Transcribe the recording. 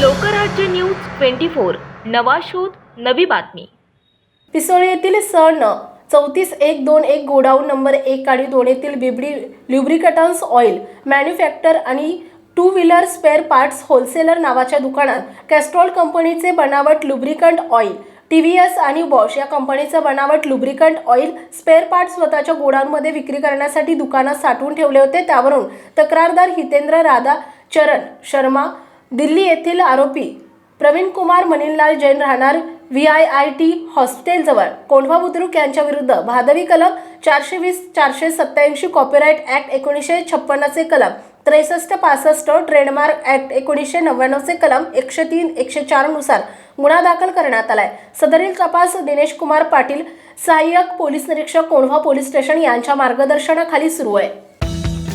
Lokrajya news twenty four. नवा शोध नवी बातमी. पिसोळे येथील सण चौतीस एक दोन एक गोडाऊन नंबर एक आणि दोन येथील बिबडी ल्युब्रिकटन्स ऑइल मॅन्युफॅक्चर आणि two wheeler spare parts wholesaler नावाच्या दुकानात कॅस्ट्रॉल कंपनीचे बनावट lubricant oil T V S आणि बॉश या कंपनीचं बनावट लुब्रिकंट ऑइल स्पेअर पार्ट स्वतःच्या गोडाऊनमध्ये विक्री करण्यासाठी दुकानात साठवून ठेवले होते. त्यावरून तक्रारदार हितेंद्र राधा चरण शर्मा दिल्ली येथील आरोपी प्रवीण कुमार मनिनलाल जैन राहणार व्ही आय आय टी हॉस्टेलजवळ कोंढवा बुद्रुक यांच्या विरुद्ध भादवी कलम चारशे वीस चारशे सत्त्याऐंशी कॉपीराईट ॲक्ट एकोणीसशे छप्पन्नचे कलम त्रेसष्ट पासष्ट ट्रेडमार्क ॲक्ट एकोणीसशे नव्याण्णवचे कलम एकशे तीन एकशे चारनुसार गुन्हा दाखल करण्यात आलाय. सदरील तपास दिनेश कुमार पाटील सहाय्यक पोलीस निरीक्षक कोंढवा पोलीस स्टेशन यांच्या मार्गदर्शनाखाली सुरू आहे.